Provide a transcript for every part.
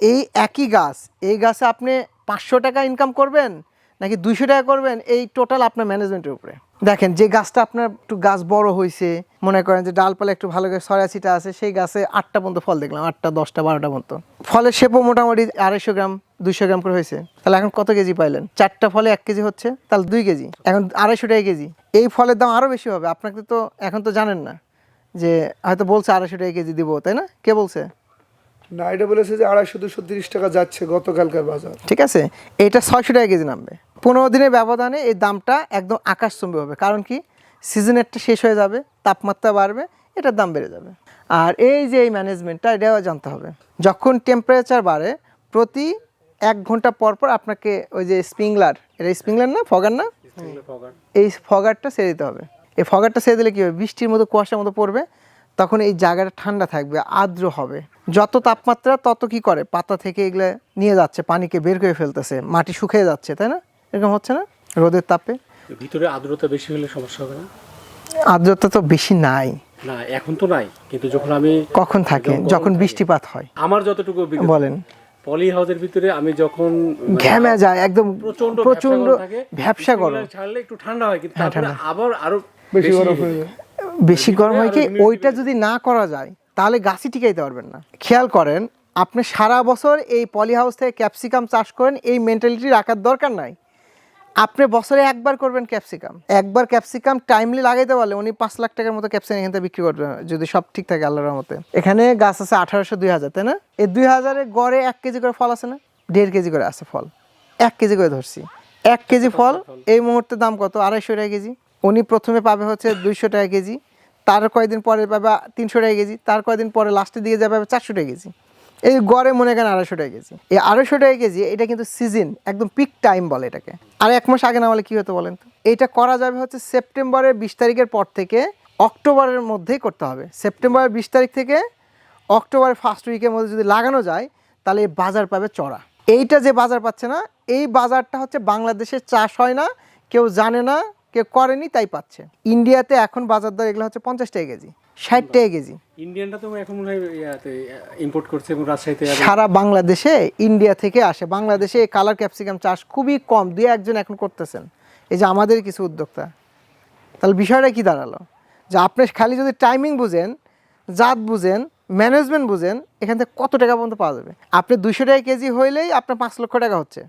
এই একই গাছ, এই গাছে আপনি পাঁচশো টাকা ইনকাম করবেন নাকি দুইশো টাকা করবেন? এই টোটাল আপনার ম্যানেজমেন্টের উপরে। দেখেন, যে গাছটা আপনার একটু গাছ বড় হয়েছে, মনে করেন যে ডালপালা একটু ভালো করে ছড়াছিটা আছে, সেই গাছে আটটা পর্যন্ত ফল দেখলাম, আটটা, দশটা, বারোটা পর্যন্ত। ফলের শেপও মোটামুটি আড়াইশো গ্রাম, দুইশো গ্রাম করে হয়েছে। তাহলে এখন কত কেজি পাইলেন? চারটা ফলে এক কেজি হচ্ছে, তাহলে দুই কেজি। এখন আড়াইশো টাকা কেজি। এই ফলের দাম আরও বেশি হবে, আপনাকে তো এখন তো জানেন না যে হয়তো বলছে আড়াইশো টাকা কেজি দিব, তাই না? কে বলছে? না এটা বলেছে যে আড়াইশো দুশো তিরিশ টাকা যাচ্ছে গতকালকার বাজার। ঠিক আছে? এটা ছয়শো টাকা কেজি নামবে। পনেরো দিনের ব্যবধানে এই দামটা একদম আকাশচুম্বী হবে। কারণ কি? সিজনেরটা শেষ হয়ে যাবে তাপমাত্রা বাড়বে এটার দাম বেড়ে যাবে। আর এই যে এই ম্যানেজমেন্টটা এটাও জানতে হবে। যখন টেম্পারেচার বাড়ে প্রতি এক ঘণ্টা পর পর আপনাকে ওই যে স্প্রিংলার এটা স্প্রিংলার না ফগার না? এই ফগারটা ছেড়ে দিতে হবে। এই ফগারটা ছেড়ে দিলে কী হবে? বৃষ্টির মতো কুয়াশার মতো পড়বে তখন এই জায়গাটা ঠান্ডা থাকবে আর্দ্র হবে। যত তাপমাত্রা তত কি করে? পাতা থেকে এগুলো নিয়ে যাচ্ছে পানিকে বের করে ফেলতেছে মাটি শুকিয়ে যাচ্ছে তাই না? এরকম হচ্ছে না? রোদের তাপে? ভিতরে আর্দ্রতা বেশি হলে সমস্যা হবে না? আর্দ্রতা তো বেশি নাই। না এখন তো নাই কিন্তু যখন আমি কখন থাকে? যখন বৃষ্টিপাত হয়। আমার যতটুকু বলেন। পলি হাউসের ভিতরে আমি যখন মানে ঘেমে যায় একদম প্রচণ্ড প্রচণ্ড ভ্যাপসা গরম ভ্যাবসা গরম। ছাড়লে একটু ঠান্ডা হয় কিন্তু হ্যাঁ, তারপরে আবার আরও বেশি বরফ হয়ে যায়। বেশি গরম হয় কি? ওইটা যদি না করা যায় তাহলে গাছই টিকাইতে পারবেন না। খেয়াল করেন, আপনি সারা বছর এই পলি হাউস থেকে ক্যাপসিকাম চাষ করেন, এই মেন্টালিটি রাখার দরকার নাই। আপনি বছরে একবার করবেন ক্যাপসিকাম। একবার ক্যাপসিকাম টাইমলি লাগাইতে পারলে উনি পাঁচ লাখ টাকার মতো ক্যাপসিকাম এখান থেকে বিক্রি করবেন, যদি সব ঠিক থাকে আল্লাহর মতে এখানে গাছ আছে আঠারোশো, দুই হাজার, তাই না? এই দুই হাজারের গড়ে এক কেজি করে ফল আছে না? দেড় কেজি করে আছে ফল। এক কেজি করে ধরছি। এক কেজি ফল, এই মুহূর্তে দাম কত? আড়াইশো টাকা কেজি। উনি প্রথমে পাবে হচ্ছে দুইশো টাকা কেজি। তার কয়েকদিন পরে পাবে তিনশো টাকা কেজি, তার কয়েকদিন পরে লাস্টের দিকে যাবে চারশো টাকা কেজি। এই গড়ে মনে করেন আড়াইশো টাকা কেজি। এই আড়াইশো টাকা কেজি, এটা কিন্তু সিজন একদম পিক টাইম বলে এটাকে। আর এক মাস আগে না বলে কী হতো বলেন তো? এইটা করা যাবে হচ্ছে সেপ্টেম্বরের বিশ তারিখের পর থেকে অক্টোবরের মধ্যেই করতে হবে। সেপ্টেম্বরের বিশ তারিখ থেকে অক্টোবরের ফার্স্ট উইকের মধ্যে যদি লাগানো যায়, তাহলে বাজার পাবে চড়া। এইটা যে বাজার পাচ্ছে না, এই বাজারটা হচ্ছে বাংলাদেশে চাষ হয় না, কেউ জানে না কেউ করেনি তাই পাচ্ছে। ইন্ডিয়াতে এখন বাজার দর এগুলো হচ্ছে পঞ্চাশ টাকা কেজি ষাট টাকা কেজি। ইন্ডিয়ানটা তো এখন মনে হয় ইম্পোর্ট করছে এবং রাজশাহীতে সারা বাংলাদেশে ইন্ডিয়া থেকে আসে। বাংলাদেশে এই কালার ক্যাপসিকাম চাষ খুবই কম দুই একজন এখন করতেছেন। এই যে আমাদের কিছু উদ্যোক্তা। তাহলে বিষয়টা কি দাঁড়াল? যে আপনি খালি যদি টাইমিং বুঝেন জাত বুঝেন ম্যানেজমেন্ট বুঝেন এখান থেকে কত টাকা পর্যন্ত পাওয়া যাবে? আপনি দুশো টাকা কেজি হইলেই আপনার পাঁচ লক্ষ টাকা হচ্ছে।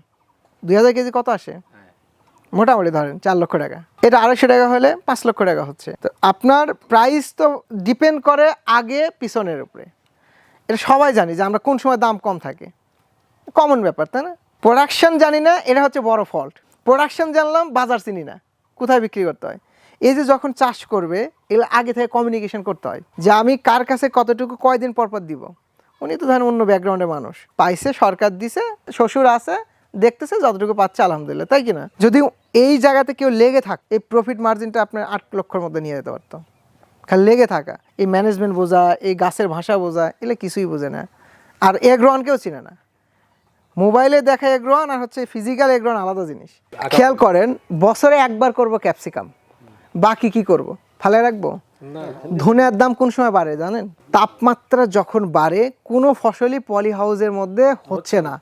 দুই হাজার কেজি কত আসে? মোটামুটি ধরেন চার লক্ষ টাকা। এটা আড়াইশো টাকা হলে পাঁচ লক্ষ টাকা হচ্ছে। তো আপনার প্রাইস তো ডিপেন্ড করে আগে পিছনের উপরে। এটা সবাই জানি যে আমরা কোন সময় দাম কম থাকে। কমন ব্যাপার, তাই না? প্রোডাকশন জানি না, এটা হচ্ছে বড় ফল্ট প্রোডাকশান জানলাম, বাজার চিনি না। কোথায় বিক্রি করতে হয়? এই যে যখন চাষ করবে, এগুলো আগে থেকে কমিউনিকেশন করতে হয় যে আমি কার কাছে কতটুকু, কয়দিন পর পর দিব। উনি তো ধরেন অন্য ব্যাকগ্রাউন্ডের মানুষ। পাইছে, সরকার দিছে, শ্বশুর আছে দেখতেছে যতটুকু পাচ্ছে আলহামদুলিল্লাহ তাই কি না? যদি এই জায়গাতে কেউ লেগে থাক এই প্রফিট মার্জিনটা আপনার আট লক্ষর মধ্যে নিয়ে যেতে পারতো। খালি লেগে থাকা এই ম্যানেজমেন্ট বোঝা এই গাছের ভাষা বোঝা এগুলো কিছুই বোঝে না। আর এগ্রোয়ানকেও চিনে না। মোবাইলে দেখা এগ্রোয়ান আর হচ্ছে ফিজিক্যাল এগ্রোয়ান আলাদা জিনিস। খেয়াল করেন বছরে একবার করব ক্যাপসিকাম বাকি কি করব? ফালে রাখব? না। ধনের দাম কোন সময় বাড়ে জানেন? তাপমাত্রা যখন বাড়ে কোনো ফসলই পলি হাউসের মধ্যে হচ্ছে না।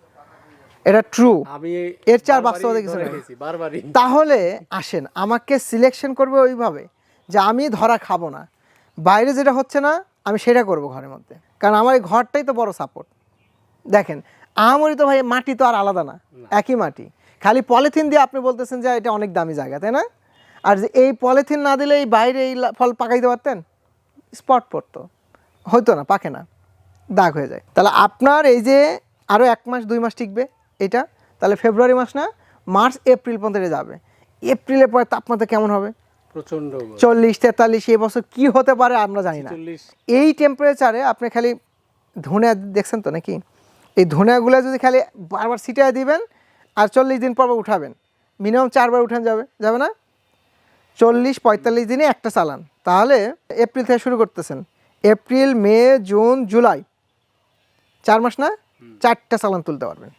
এটা ট্রু আমি এর চার বাস্তবতা কিছু। বারবারই। তাহলে আসেন আমাকে সিলেকশন করবে ওইভাবে যে আমি ধরা খাব না। বাইরে যেটা হচ্ছে না আমি সেটা করব ঘরের মধ্যে। কারণ আমার এই ঘরটাই তো বড় সাপোর্ট দেখেন আমারই তো ভাই মাটি তো আর আলাদা না একই মাটি। খালি পলিথিন দিয়ে আপনি বলতেছেন যে এটা অনেক দামি জায়গা তাই না? আর যে এই পলিথিন না দিলে এই বাইরে এই ফল পাকাইতে পারতেন? স্পট পড়তো। হয়তো না পাকে না। দাগ হয়ে যায়। তাহলে আপনার এই যে আরও এক মাস দুই মাস টিকবে? এটা তাহলে ফেব্রুয়ারি মাস না মার্চ এপ্রিল পর্যন্ত যাবে। এপ্রিলের পরে তাপমাত্রা কেমন হবে? প্রচণ্ড চল্লিশ তেতাল্লিশ এই বছর কি হতে পারে আমরা জানি না। এই টেম্পারেচারে আপনি খালি ধনে দেখছেন তো নাকি? এই ধনেগুলো যদি খালি বারবার ছিটায় দিবেন আর চল্লিশ দিন পর পর উঠাবেন মিনিমাম চারবার উঠান যাবে যাবে না? চল্লিশ পঁয়তাল্লিশ দিনে একটা চালান। তাহলে এপ্রিল থেকে শুরু করতেছেন। April May June July. চার মাস না? চারটা চালান তুলতে পারবেন।